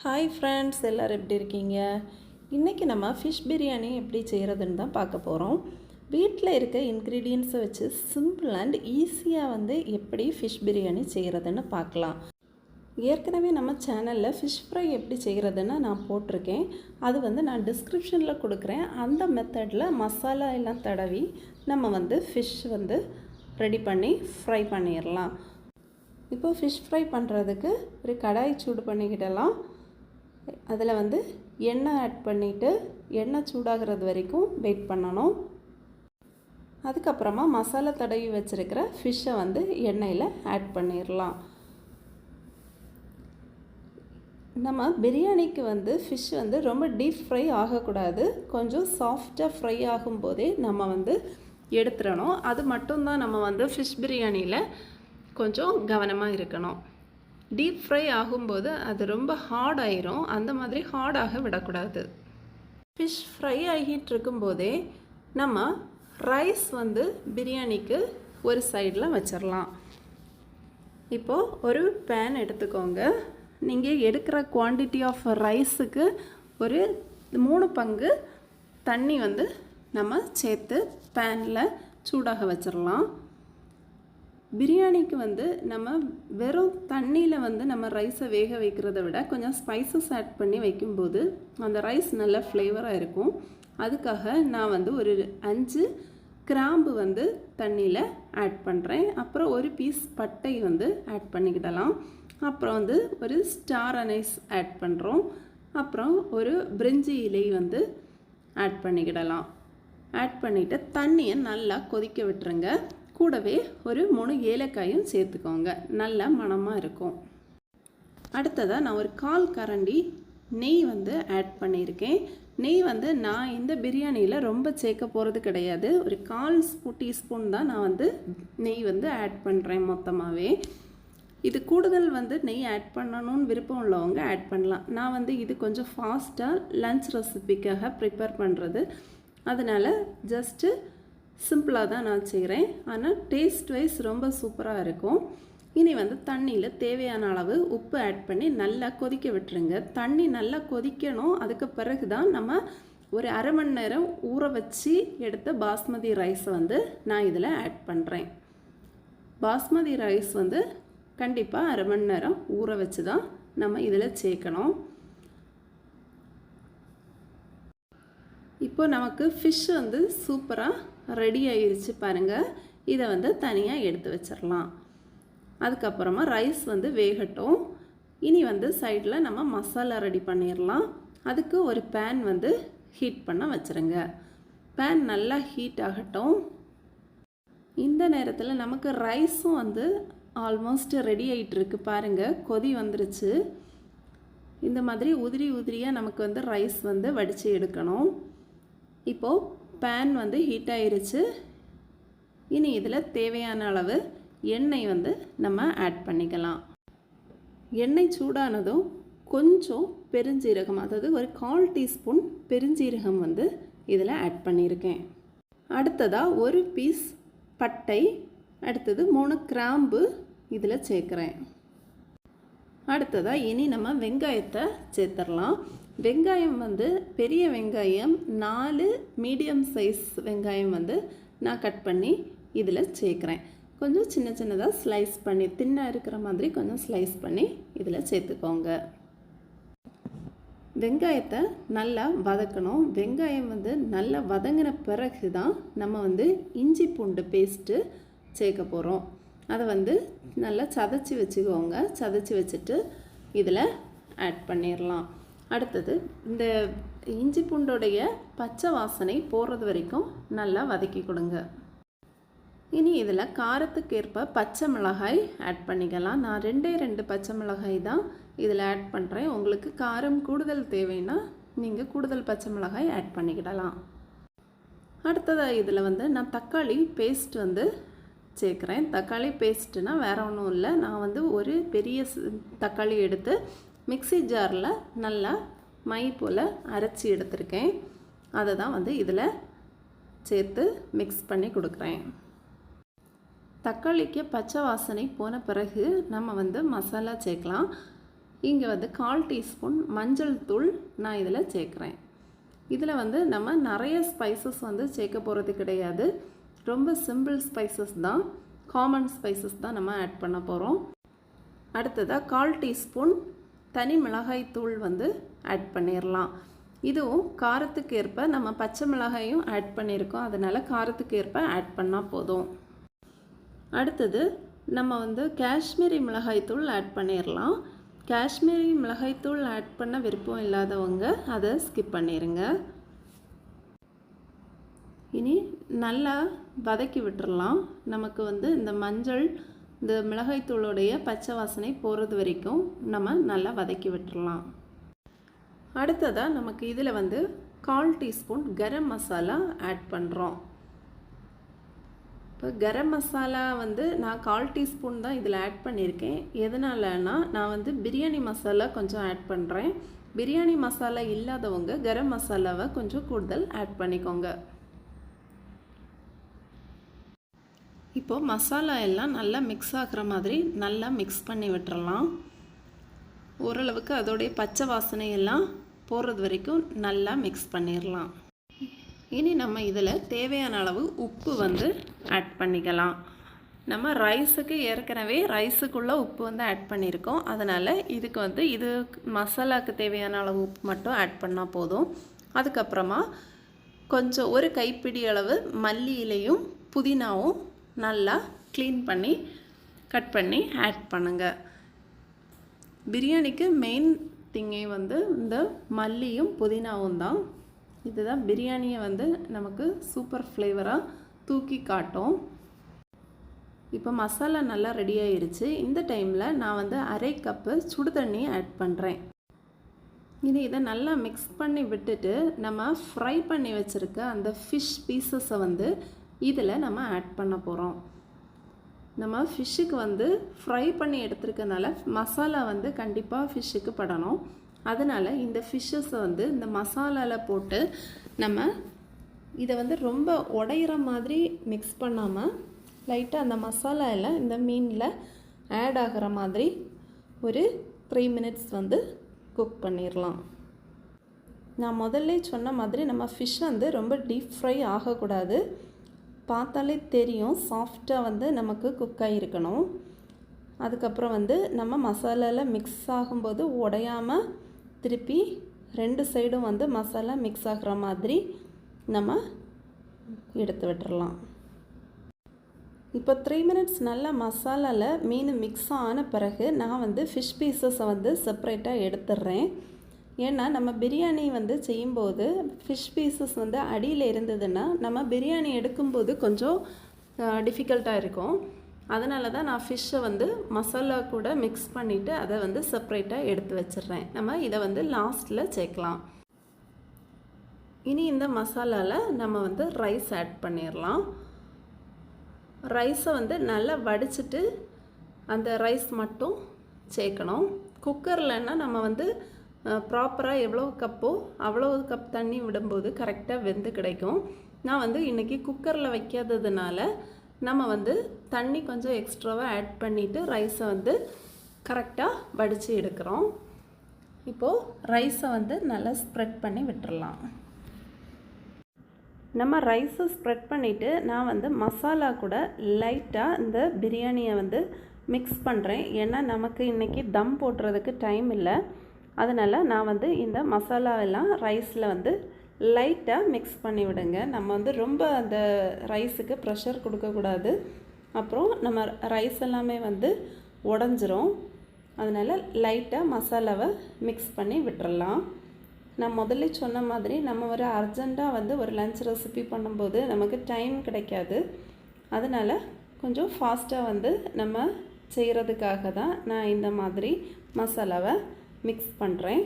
Hi friends எல்லோரும் எப்படி இருக்கீங்க? இன்றைக்கி நம்ம ஃபிஷ் பிரியாணி எப்படி செய்கிறதுன்னு தான் பார்க்க போகிறோம் வீட்டில் இருக்க இன்க்ரீடியன்ஸை வச்சு சிம்பிள் அண்ட் ஈஸியாக வந்து எப்படி ஃபிஷ் பிரியாணி செய்கிறதுன்னு பார்க்கலாம். ஏற்கனவே நம்ம சேனலில் ஃபிஷ் ஃப்ரை எப்படி செய்கிறதுன்னு நான் போட்டிருக்கேன். அது வந்து நான் டிஸ்கிரிப்ஷனில் கொடுக்குறேன். அந்த மெத்தடில் மசாலா எல்லாம் தடவி நம்ம வந்து ஃபிஷ் வந்து ரெடி பண்ணி ஃப்ரை பண்ணிடலாம் இப்போ ஃபிஷ் ஃப்ரை பண்ணுறதுக்கு ஒரு கடாய் சூடு பண்ணிக்கிடலாம். அதில் வந்து எண்ணெய் ஆட் பண்ணிவிட்டு எண்ணெய் சூடாகிறது வரைக்கும் வெயிட் பண்ணணும். அதுக்கப்புறமா மசாலா தடவி வச்சுருக்கிற ஃபிஷ்ஷை வந்து எண்ணெயில் ஆட் பண்ணிடலாம் நம்ம பிரியாணிக்கு வந்து ஃபிஷ் வந்து ரொம்ப டீப் ஃப்ரை ஆகக்கூடாது. கொஞ்சம் சாஃப்டாக ஃப்ரை ஆகும்போதே நம்ம வந்து எடுத்துடணும். அது மட்டும்தான் நம்ம வந்து ஃபிஷ் பிரியாணியில் கொஞ்சம் கவனமாக இருக்கணும். டீப் ஃப்ரை ஆகும்போது அது ரொம்ப ஹார்ட் ஆயிரும். அந்த மாதிரி ஹார்டாக விடக்கூடாது. ஃபிஷ் ஃப்ரை ஆகிட்டு இருக்கும்போதே நம்ம ரைஸ் வந்து பிரியாணிக்கு ஒரு சைடில் வச்சிடலாம் இப்போது ஒரு பேன் எடுத்துக்கோங்க. நீங்கள் எடுக்கிற குவான்டிட்டி ஆஃப் ரைஸுக்கு ஒரு மூணு பங்கு தண்ணி வந்து நம்ம சேர்த்து பேனில் சூடாக வச்சிடலாம் பிரியாணிக்கு வந்து நம்ம வெறும் தண்ணியில் வந்து நம்ம ரைஸை வேக வைக்கிறத விட கொஞ்சம் ஸ்பைசஸ் ஆட் பண்ணி வைக்கும்போது அந்த ரைஸ் நல்ல ஃப்ளேவராக இருக்கும். அதுக்காக நான் வந்து ஒரு அஞ்சு கிராம்பு வந்து தண்ணியில் ஆட் பண்ணுறேன் அப்புறம் ஒரு பீஸ் பட்டை வந்து ஆட் பண்ணிக்கிடலாம். அப்புறம் வந்து ஒரு ஸ்டார் அனைஸ் ஆட் பண்ணுறோம் அப்புறம் ஒரு பிரிஞ்சி இலை வந்து ஆட் பண்ணிக்கிடலாம். ஆட் பண்ணிவிட்டு தண்ணியை நல்லா கொதிக்க விட்டுருங்க. கூடவே ஒரு மூணு ஏலக்காயும் சேர்த்துக்கோங்க. நல்ல மணமாக இருக்கும். அடுத்ததாக நான் ஒரு கால் கரண்டி நெய் வந்து ஆட் பண்ணியிருக்கேன். நெய் வந்து நான் இந்த பிரியாணியில் ரொம்ப சேர்க்க போகிறது கிடையாது. ஒரு கால் ஸ்பூ டீஸ்பூன் தான் நான் வந்து நெய் வந்து ஆட் பண்ணுறேன் மொத்தமாகவே இது கூடுதல் வந்து நெய் ஆட் பண்ணணும்னு விருப்பம் உள்ளவங்க ஆட் பண்ணலாம். நான் வந்து இது கொஞ்சம் ஃபாஸ்ட்டாக லன்ச் ரெசிபிக்காக ப்ரிப்பேர் பண்ணுறது அதனால் ஜஸ்ட்டு சிம்பிளாக தான் நான் செய்கிறேன் ஆனால் டேஸ்ட் வைஸ் ரொம்ப சூப்பராக இருக்கும். இனி வந்து தண்ணியில் தேவையான அளவு உப்பு ஆட் பண்ணி நல்லா கொதிக்க விட்டுருங்க. தண்ணி நல்லா கொதிக்கணும். அதுக்கு பிறகு தான் நம்ம ஒரு அரை மணி நேரம் ஊற வச்சு எடுத்த பாஸ்மதி ரைஸை வந்து நான் இதில் ஆட் பண்ணுறேன் பாஸ்மதி ரைஸ் வந்து கண்டிப்பாக அரை மணி நேரம் ஊற வச்சு தான் நம்ம இதில் சேர்க்கணும். இப்போ நமக்கு ஃபிஷ் வந்து சூப்பராக ரெடி ஆயிடுச்சு பாருங்கள் இதை வந்து தனியாக எடுத்து வச்சிடலாம் அதுக்கப்புறமா ரைஸ் வந்து வேகட்டும். இனி வந்து சைடில் நம்ம மசாலா ரெடி பண்ணிடலாம் அதுக்கு ஒரு பேன் வந்து ஹீட் பண்ண வச்சுருங்க. பேன் நல்லா ஹீட் ஆகட்டும். இந்த நேரத்தில் நமக்கு ரைஸும் வந்து ஆல்மோஸ்ட் ரெடி ஆகிட்டு இருக்கு பாருங்கள் கொதி வந்துருச்சு. இந்த மாதிரி உதிரி உதிரியாக நமக்கு வந்து ரைஸ் வந்து வடித்து எடுக்கணும். இப்போது பேன் வந்து ஹீட் ஆயிருச்சு. இனி இதில் தேவையான அளவு எண்ணெய் வந்து நம்ம ஆட் பண்ணிக்கலாம். எண்ணெய் சூடானதும் கொஞ்சம் பெருஞ்சீரகம் அதாவது ஒரு கால் டீஸ்பூன் பெருஞ்சீரகம் வந்து இதில் ஆட் பண்ணியிருக்கேன். அடுத்ததாக ஒரு பீஸ் பட்டை அடுத்தது மூணு கிராம்பு இதில் சேர்க்குறேன். அடுத்ததாக இனி நம்ம வெங்காயத்தை சேர்த்துடலாம். வெங்காயம் வந்து பெரிய வெங்காயம் நாலு மீடியம் சைஸ் வெங்காயம் வந்து நான் கட் பண்ணி இதில் சேர்க்குறேன். கொஞ்சம் சின்ன சின்னதாக ஸ்லைஸ் பண்ணி தின்னாக இருக்கிற மாதிரி கொஞ்சம் ஸ்லைஸ் பண்ணி இதில் சேர்த்துக்கோங்க. வெங்காயத்தை நல்லா வதக்கணும். வெங்காயம் வந்து நல்லா வதங்கின பிறகு தான் நம்ம வந்து இஞ்சி பூண்டு பேஸ்ட்டு சேர்க்க போகிறோம் அதை வந்து நல்லா சதைச்சி வச்சுக்கோங்க. சதைச்சி வச்சுட்டு இதில் ஆட் பண்ணிடலாம் அடுத்தது இந்த இஞ்சி பூண்டோடைய பச்சை வாசனை போகிறது வரைக்கும் நல்லா வதக்கி கொடுங்க. இனி இதில் காரத்துக்கு ஏற்ப பச்சை மிளகாய் ஆட் பண்ணிக்கலாம். நான் ரெண்டே ரெண்டு பச்சை மிளகாய் தான் இதில் ஆட் பண்ணுறேன் உங்களுக்கு காரம் கூடுதல் தேவைன்னா நீங்கள் கூடுதல் பச்சை மிளகாய் ஆட் பண்ணிக்கிடலாம். அடுத்ததாக இதில் வந்து நான் தக்காளி பேஸ்ட் வந்து சேர்க்குறேன். தக்காளி பேஸ்ட்டுனால் வேறு ஒன்றும் இல்லை. நான் வந்து ஒரு பெரிய தக்காளி எடுத்து மிக்சி ஜாரில் நல்லா மை போல் அரைச்சி எடுத்திருக்கேன். அதை தான் வந்து இதில் சேர்த்து மிக்ஸ் பண்ணி கொடுக்குறேன். தக்காளிக்கு பச்சை வாசனை போன பிறகு நம்ம வந்து மசாலா சேர்க்கலாம். இங்கே வந்து கால் டீஸ்பூன் மஞ்சள் தூள் நான் இதில் சேர்க்குறேன். இதில் வந்து நம்ம நிறைய ஸ்பைசஸ் வந்து சேர்க்க போகிறது கிடையாது. ரொம்ப சிம்பிள் ஸ்பைசஸ் தான். காமன் ஸ்பைசஸ் தான் நம்ம ஆட் பண்ண போகிறோம். அடுத்ததாக கால் டீஸ்பூன் தனி மிளகாய் தூள் வந்து ஆட் பண்ணிடலாம் இதுவும் காரத்துக்கு ஏற்ப நம்ம பச்சை மிளகாயும் ஆட் பண்ணியிருக்கோம் அதனால் காரத்துக்கு ஏற்ப ஆட் பண்ணால் போதும். அடுத்தது நம்ம வந்து காஷ்மீரி மிளகாய்த்தூள் ஆட் பண்ணிடலாம் காஷ்மீரி மிளகாய்த்தூள் ஆட் பண்ண விருப்பம் இல்லாதவங்க அதை ஸ்கிப் பண்ணிடுங்க இனி நல்லா வதக்கி விட்டுறலாம் நமக்கு வந்து இந்த மஞ்சள் இந்த மிளகாய்த்தூளுடைய பச்சை வாசனை போகிறது வரைக்கும் நம்ம நல்லா வதக்கி விட்டுறலாம். அடுத்ததாக நமக்கு இதில் வந்து கால் டீஸ்பூன் கரம் மசாலா ஆட் பண்ணுறோம் இப்போ கரம் மசாலா வந்து நான் கால் டீஸ்பூன் தான் இதில் ஆட் பண்ணியிருக்கேன் எதனாலன்னா நான் வந்து பிரியாணி மசாலா கொஞ்சம் ஆட் பண்ணுறேன் பிரியாணி மசாலா இல்லாதவங்க கரம் மசாலாவை கொஞ்சம் கூடுதல் ஆட் பண்ணிக்கோங்க. இப்போது மசாலா எல்லாம் நல்லா மிக்ஸ் ஆகிற மாதிரி நல்லா மிக்ஸ் பண்ணி விட்டுறலாம். ஓரளவுக்கு அதோடைய பச்சை வாசனை எல்லாம் போகிறது வரைக்கும் நல்லா மிக்ஸ் பண்ணிடலாம் இனி நம்ம இதில் தேவையான அளவு உப்பு வந்து ஆட் பண்ணிக்கலாம். நம்ம ரைஸுக்கு ஏற்கனவே ரைஸுக்குள்ளே உப்பு வந்து ஆட் பண்ணியிருக்கோம் அதனால் இதுக்கு வந்து இது மசாலாவுக்கு தேவையான அளவு உப்பு மட்டும் ஆட் பண்ணால் போதும். அதுக்கப்புறமா கொஞ்சம் ஒரு கைப்பிடி அளவு மல்லி இலையும் புதினாவும் நல்லா க்ளீன் பண்ணி கட் பண்ணி ஆட் பண்ணுங்கள் பிரியாணிக்கு மெயின் திங்கே வந்து இந்த மல்லியும் புதினாவும் தான். இதுதான் பிரியாணியை வந்து நமக்கு சூப்பர் ஃப்ளேவராக தூக்கி காட்டும். இப்போ மசாலா நல்லா ரெடி ஆயிடுச்சு இந்த டைமில் நான் வந்து அரை கப்பு சுடு தண்ணி ஆட் பண்ணுறேன் இது இதை நல்லா மிக்ஸ் பண்ணி விட்டுட்டு நம்ம ஃப்ரை பண்ணி வச்சுருக்க அந்த ஃபிஷ் பீசஸை வந்து இதில் நம்ம ஆட் பண்ண போகிறோம் நம்ம ஃபிஷ்ஷுக்கு வந்து ஃப்ரை பண்ணி எடுத்துருக்கனால மசாலா வந்து கண்டிப்பாக ஃபிஷ்ஷுக்கு படணும். அதனால் இந்த ஃபிஷ்ஷஸை வந்து இந்த மசாலாவில் போட்டு நம்ம இதை வந்து ரொம்ப உடையிற மாதிரி மிக்ஸ் பண்ணாமல் லைட்டாக அந்த மசாலாவில் இந்த மீனில் ஆட் ஆகிற மாதிரி ஒரு த்ரீ மினிட்ஸ் வந்து குக் பண்ணிடலாம் நான் முதல்ல சொன்ன மாதிரி நம்ம ஃபிஷ் வந்து ரொம்ப டீப் ஃப்ரை ஆகக்கூடாது. பார்த்தாலே தெரியும். சாஃப்டாக வந்து நமக்கு குக் ஆகிருக்கணும் அதுக்கப்புறம் வந்து நம்ம மசாலாவில் மிக்ஸ் ஆகும்போது உடையாமல் திருப்பி ரெண்டு சைடும் வந்து மசாலா மிக்ஸ் ஆகிற மாதிரி நம்ம எடுத்து விட்டுறலாம். இப்போ த்ரீ மினிட்ஸ் நல்லா மசாலாவில் மீன் மிக்ஸ் ஆன பிறகு நான் வந்து ஃபிஷ் பீசஸை வந்து செப்ரேட்டாக எடுத்துடுறேன் ஏன்னா நம்ம பிரியாணி வந்து செய்யும்போது ஃபிஷ் பீசஸ் வந்து அடியில் இருந்ததுன்னா நம்ம பிரியாணி எடுக்கும்போது கொஞ்சம் டிஃபிகல்ட்டாக இருக்கும். அதனால தான் நான் ஃபிஷ்ஷை வந்து மசாலா கூட மிக்ஸ் பண்ணிவிட்டு அதை வந்து செப்ரேட்டாக எடுத்து வச்சிடுறேன். நம்ம இதை வந்து லாஸ்ட்டில் சேர்க்கலாம். இனி இந்த மசாலாவில் நம்ம வந்து ரைஸ் ஆட் பண்ணிடலாம். ரைஸை வந்து நல்லா வடிச்சிட்டு அந்த ரைஸ் மட்டும் சேர்க்கணும். குக்கர்லன்னா நம்ம வந்து ப்ராப்பராக எவ்வளோ கப்போ அவ்வளோ கப் தண்ணி விடும்போது கரெக்டாக வெந்து கிடைக்கும். நான் வந்து இன்றைக்கி குக்கரில் வைக்காததுனால நம்ம வந்து தண்ணி கொஞ்சம் எக்ஸ்ட்ராவாக ஆட் பண்ணிவிட்டு ரைஸை வந்து கரெக்டாக வடித்து எடுக்கிறோம். இப்போது ரைஸை வந்து நல்லா ஸ்ப்ரெட் பண்ணி விட்டுடலாம் நம்ம ரைஸை ஸ்ப்ரெட் பண்ணிவிட்டு நான் வந்து மசாலா கூட லைட்டாக இந்த பிரியாணியை வந்து மிக்ஸ் பண்ணுறேன் ஏன்னா நமக்கு இன்றைக்கி தம் போடுறதுக்கு டைம் இல்லை. அதனால் நான் வந்து இந்த மசாலாவெல்லாம் ரைஸில் வந்து லைட்டாக மிக்ஸ் பண்ணி விடுங்க. நம்ம வந்து ரொம்ப அந்த ரைஸுக்கு ப்ரெஷர் கொடுக்கக்கூடாது அப்புறம் நம்ம ரைஸ் எல்லாமே வந்து உடஞ்சிரும். அதனால் லைட்டாக மசாலாவை மிக்ஸ் பண்ணி விட்டுறலாம். நான் முதல்ல சொன்ன மாதிரி நம்ம ஒரு அர்ஜெண்ட்டாக வந்து ஒரு லஞ்ச் ரெசிபி பண்ணும்போது நமக்கு டைம் கிடைக்காது. அதனால் கொஞ்சம் ஃபாஸ்ட்டாக வந்து நம்ம செய்கிறதுக்காக தான் நான் இந்த மாதிரி மசாலாவை மிக்ஸ் பண்ணுறேன்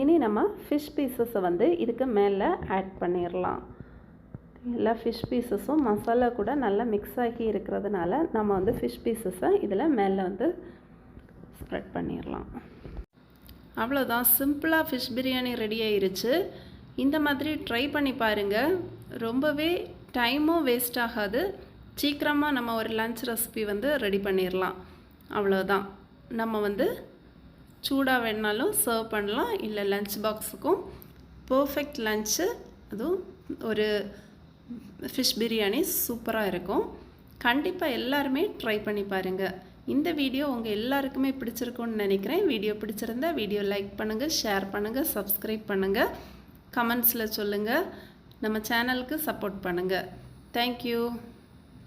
இனி நம்ம ஃபிஷ் பீசஸை வந்து இதுக்கு மேலே ஆட் பண்ணிடலாம் எல்லா ஃபிஷ் பீசஸும் மசாலா கூட நல்லா மிக்ஸ் ஆகி இருக்கிறதுனால நம்ம வந்து ஃபிஷ் பீசஸை இதில் மேலே வந்து ஸ்ப்ரெட் பண்ணிடலாம் அவ்வளோதான் சிம்பிளாக ஃபிஷ் பிரியாணி ரெடி ஆயிருச்சு. இந்த மாதிரி ட்ரை பண்ணி பாருங்கள் ரொம்பவே டைமும் வேஸ்ட் ஆகாது. சீக்கிரமாக நம்ம ஒரு லன்ச் ரெசிபி வந்து ரெடி பண்ணிடலாம் அவ்வளோதான் நம்ம வந்து சூடாக வேணாலும் சர்வ் பண்ணலாம். இல்லை லஞ்ச் பாக்ஸுக்கும் பர்ஃபெக்ட் லஞ்சு அதுவும் ஒரு ஃபிஷ் பிரியாணி சூப்பராக இருக்கும். கண்டிப்பாக எல்லாருமே ட்ரை பண்ணி பாருங்கள் இந்த வீடியோ உங்கள் எல்லாருக்குமே பிடிச்சிருக்கும்னு நினைக்கிறேன். வீடியோ பிடிச்சிருந்தா வீடியோ லைக் பண்ணுங்கள் ஷேர் பண்ணுங்கள் சப்ஸ்கிரைப் பண்ணுங்கள் கமெண்ட்ஸில் சொல்லுங்கள் நம்ம சேனலுக்கு சப்போர்ட் பண்ணுங்கள் தேங்க்யூ